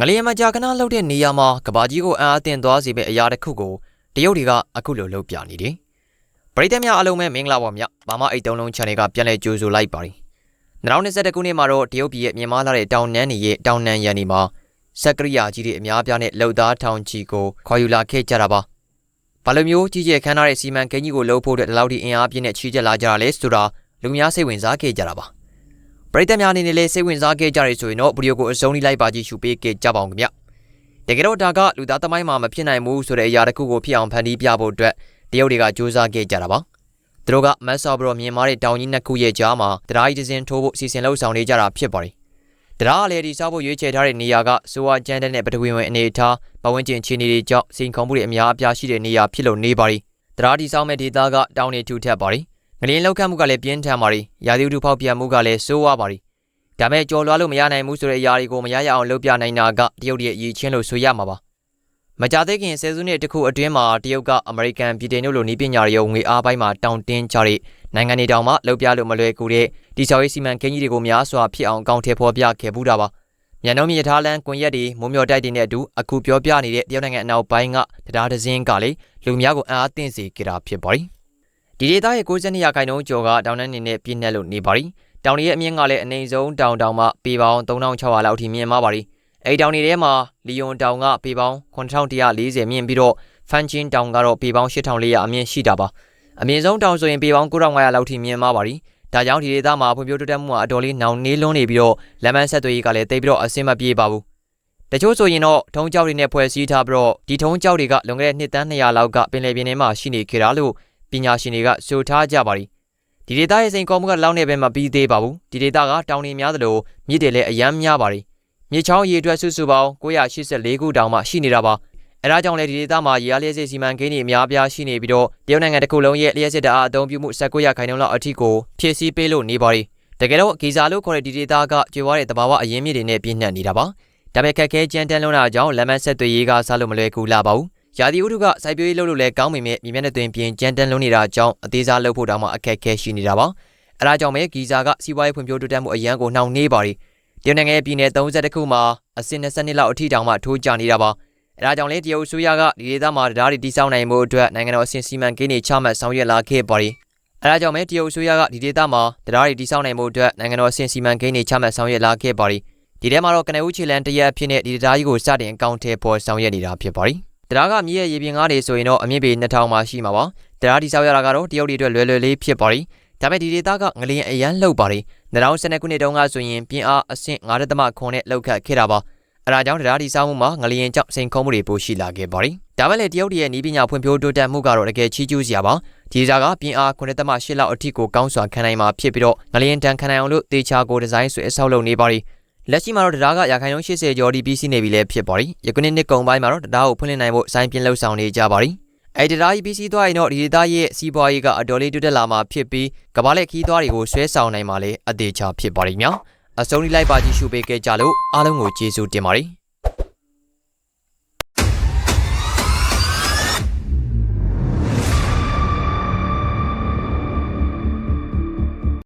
ငလျင်မကြာခဏလှုပ်တဲ့နေရာမှာကဘာကြီးကိုအံ့အားသင့်သွားစေမယ့်အရာတစ်ခုကိုတရုတ်တွေကအခုလိုလုပ်ပြနေတယ်။ပရိသတ်များအားလုံးပဲမင်္ဂလာပါဗျ။ဘာမှအိတ်တုံးလုံး channel ကပြန်လည်ကြိုဆိုလိုက်ပါပြီ။2021ခုနှစ်မှာတော့တရုတ်ပြည်ရဲ့မြန်မာလာတဲ့တောင်နန်းနေရဲ့တောင်နန်းရန်ဒီမှာစက်ကရိယာကြီးတွေအများပြားနဲ့လှုပ်သားထောင်ချီကိုခေါ်ယူလာခဲ့ကြတာပါ။ဘာလိုမျိုးကြီးကျယ်ခမ်းနားတဲ့စီမံကိန်းကြီးကိုလှုပ်ဖို့အတွက်ဒီလောက်ထိအင်အားပြည့်နဲ့ချီးကျက်လာကြတာလဲဆိုတာလူများစိတ်ဝင်စားခဲ့ကြတာပါ။ ပရိသတ်များအနေနဲ့လည်းစိတ်ဝင်စားခဲ့ကြရဆိုရင်တော့ဗီဒီယိုကိုအဆုံးထိလိုက်ပါကြည့်ရှုပေးခဲ့ကြပါအောင်ခင်ဗျ။တကယ်တော့ဒါကလူသားသမိုင်းမှာမဖြစ်နိုင်ဘူးဆိုတဲ့အရာတစ်ခုကိုဖြစ်အောင်ဖန်တီးပြဖို့အတွက်တရုတ်တွေကစူးစမ်းခဲ့ကြတာပါ။သူတို့ကမတ်ဆော့ဘရောမြင်မာတဲ့တောင်ကြီးနှစ်ခုရဲ့ကြားမှာတရားကြီးတစ်စင်ထိုးဖို့စီစဉ်လှုပ်ဆောင်နေကြတာဖြစ်ပါတယ်။တရားအလေဒီစားဖို့ရွေးချယ်ထားတဲ့နေရာကစိုးဝါကျန်းတဲ့နဲ့ပထဝီဝင်အနေအထားပတ်ဝန်းကျင်ခြေနေတွေကြောင့်စိန်ခေါ်မှုတွေအများအပြားရှိတဲ့နေရာဖြစ်လို့နေပါရီ။တရားဒီဆောင်မဲ့ဒေသကတောင်တွေထူထပ်ပါရီ။ ငလင်းလောက်ခတ်မှုကလည်းပြင်းထန်ပါရီ။ရာသီဥတုဖောက်ပြန်မှုကလည်းစိုးဝါပါရီ။ဒါမဲ့ကြော်လွှားလို့မရနိုင်ဘူးဆိုတဲ့အရာတွေကိုမရရအောင်လုပ်ပြနိုင်တာကတရုတ်ရဲ့အရေးချင်းလို့ဆိုရမှာပါ။မကြသေးခင်ဆယ်စုနှစ်တခုအတွင်းမှာတရုတ်ကအမေရိကန်ပြည်ထောင်စုလိုနီးပညာရုံငွေအားပိုင်းမှာတောင်းတင်းကြတဲ့နိုင်ငံတွေတောင်မှလှုပ်ပြလို့မလွယ်ကူတဲ့တိကျရေးစီမံကိန်းကြီးတွေကိုများစွာဖြစ်အောင်ကောင်းထည့်ဖော်ပြခဲ့ပူးတာပါ။မြန်နှုံးမြေထားလန်းကွန်ရက်တွေမုံမျော်တိုက်တွေနဲ့အတူအခုပြောပြနေတဲ့တရုတ်နိုင်ငံအနောက်ပိုင်းကတရားဒဇင်းကလေလူများကိုအံ့အားသင့်စေကြတာဖြစ်ပါတယ်။ ဒီဒေသရဲ့62ရာခိုင်နှုန်းကျော်ကတောင်တန်းနေနဲ့ပြည့်နှက်လို့နေပါရီ။တောင်ရဲ့အမြင့်ကလည်းအနိမ့်ဆုံးတောင်တောင်မှပေပေါင်း3600လောက်ထိမြင့်မာပါရီ။အဲဒီတောင်တွေထဲမှာလီယွန်တောင်ကပေပေါင်း9140မြင့်ပြီးတော့ဖန်ချင်းတောင်ကတော့ပေပေါင်း8400အမြင့်ရှိတာပါ။အမြင့်ဆုံးတောင်ဆိုရင်ပေပေါင်း9500လောက်ထိမြင့်မာပါရီ။ဒါကြောင့်ဒီဒေသမှာဖွံ့ဖြိုးတိုးတက်မှုကအတော်လေးနောင်နှေးလွန်းနေပြီးတော့လမ်းမဆက်သွယ်ရေးကလည်းတိတ်ပြီးတော့အဆင်မပြေပါဘူး။တချို့ဆိုရင်တော့ထုံးကြောက်တွေနဲ့ဖွဲ့စည်းထားပြီးတော့ဒီထုံးကြောက်တွေကလွန်ခဲ့တဲ့နှစ်တန်း200လောက်ကပင်လယ်ပြင်ထဲမှာရှိနေခဲ့တာလို့ ပညာရှင်တွေကဆိုထားကြပါရီ။ဒီဒေသရဲ့စိန်ခေါ်မှုကလောက်နေပဲမပြီးသေးပါဘူး။ဒီဒေသကတောင်တွေများသလိုမြစ်တွေလည်းအယမ်းများပါရီ။မြေချောင်းရေအတွက်စုစုပေါင်း984ခုတောင်မှရှိနေတာပါ။အဲဒါကြောင့်လည်းဒီဒေသမှာရေအားလျက်စစ်စီမံကိန်းတွေအများအပြားရှိနေပြီးတော့တရုတ်နိုင်ငံတစ်ခုလုံးရဲ့လျက်စစ်ဓာတ်အားအသုံးပြုမှု19ရာခိုင်နှုန်းလောက်အထိကိုဖြည့်ဆည်းပေးလို့နေပါရီ။တကယ်တော့ဂီဇာလို့ခေါ်တဲ့ဒီဒေသကကျွေဝါတဲ့တဘာဝအရင်းမြစ်တွေနဲ့ပြည့်နှက်နေတာပါ။ဒါပေမဲ့ခက်ခဲကြမ်းတမ်းလွန်းတာကြောင့်လမ်းမဆက်သွယ်ရေးကစားလို့မလွယ်ကူလာပါဘူး။ ရာသီဥတုကစိုက်ပျိုးရေးလုပ်လို့လည်းကောင်းပေမဲ့မြေမျက်နှာသွင်းပြင်ကြမ်းတမ်းလွန်းနေတာကြောင့်အသေးစားလုပ်ဖို့တောင်မှအခက်အခဲရှိနေတာပါ။အဲဒါကြောင့်ပဲဂီဇာကစီးပွားရေးဖွံ့ဖြိုးတိုးတက်မှုအရန်ကိုနှောင့်နှေးပါရီ။တရုတ်နိုင်ငံရဲ့ပြည်နယ်32ခုမှာအဆင့်20လောက်အထိတောင်မှထိုးကျနေတာပါ။အဲဒါကြောင့်လေတရုတ်အစိုးရကဒီဒေသမှာတရားတွေတိစောက်နိုင်မှုအတွက်နိုင်ငံတော်အဆင့်စီမံကိန်းတွေချမှတ်ဆောင်ရွက်လာခဲ့ပါရီ။အဲဒါကြောင့်ပဲတရုတ်အစိုးရကဒီဒေသမှာတရားတွေတိစောက်နိုင်မှုအတွက်နိုင်ငံတော်အဆင့်စီမံကိန်းတွေချမှတ်ဆောင်ရွက်လာခဲ့ပါရီ။ဒီထဲမှာတော့ကနဦးချီလန်တရက်ဖြစ်တဲ့ဒီတရားကြီးကိုစတင်အကောင့်ထဲပေါ်ဆောင်ရွက်နေတာဖြစ်ပါရီ။ တရားကမြေရဲ့ရေပြင်ကားတွေဆိုရင်တော့အမြင့်ပေ2000မှာရှိမှာပါ။တရားတိစောက်ရတာကတော့တရုတ်တွေအတွက်လွယ်လွယ်လေးဖြစ်ပါရီ။ဒါပေမဲ့ဒီဒေသကငလျင်အရန်လှုပ်ပါရီ။2012ခုနှစ်တုန်းကဆိုရင်ပြင်းအားအဆင့်9.9နဲ့လောက်ခတ်ခဲ့တာပါ။အဲဒါကြောင့်တရားတိစောက်မှုမှာငလျင်ကြောင့်စိန်ခုံးမှုတွေပိုရှိလာခဲ့ပါရီ။ဒါမဲ့လေတရုတ်ရဲ့နီးပညာဖွံ့ဖြိုးတိုးတက်မှုကတော့တကယ်ချီးကျူးစရာပါ။ဒီစားကပြင်းအား9.8လောက်အထိကိုကောင်းစွာခံနိုင်မှာဖြစ်ပြီးတော့ငလျင်တန်ခံနိုင်အောင်လို့တေချာကိုဒီဇိုင်းဆွဲဆောက်လုပ်နေပါရီ။ လက်ရှိမှာတော့တရားကရာခိုင်နှုန်း80ကျော်ဒီပြီးစီးနေပြီလည်းဖြစ်ပါရီ။ယခုနှစ်နှစ်ကုန်ပိုင်းမှာတော့တရားကိုဖွင့်လှစ်နိုင်ဖို့စိုင်းပြင်းလှုပ်ဆောင်နေကြပါရီ။အဲဒီတရားကြီးပြီးစီးသွားရင်တော့ဒီဒေသရဲ့စီးပွားရေးကအတော်လေးတိုးတက်လာမှာဖြစ်ပြီးကမ္ဘာလက်ခီးသွားတွေကိုဆွဲဆောင်နိုင်မှာလည်းအသေးချာဖြစ်ပါရီ။မြောက်အဆုံးထိလိုက်ပါကြည့်ရှုပေးခဲ့ကြလို့အားလုံးကိုကျေးဇူးတင်ပါတယ်။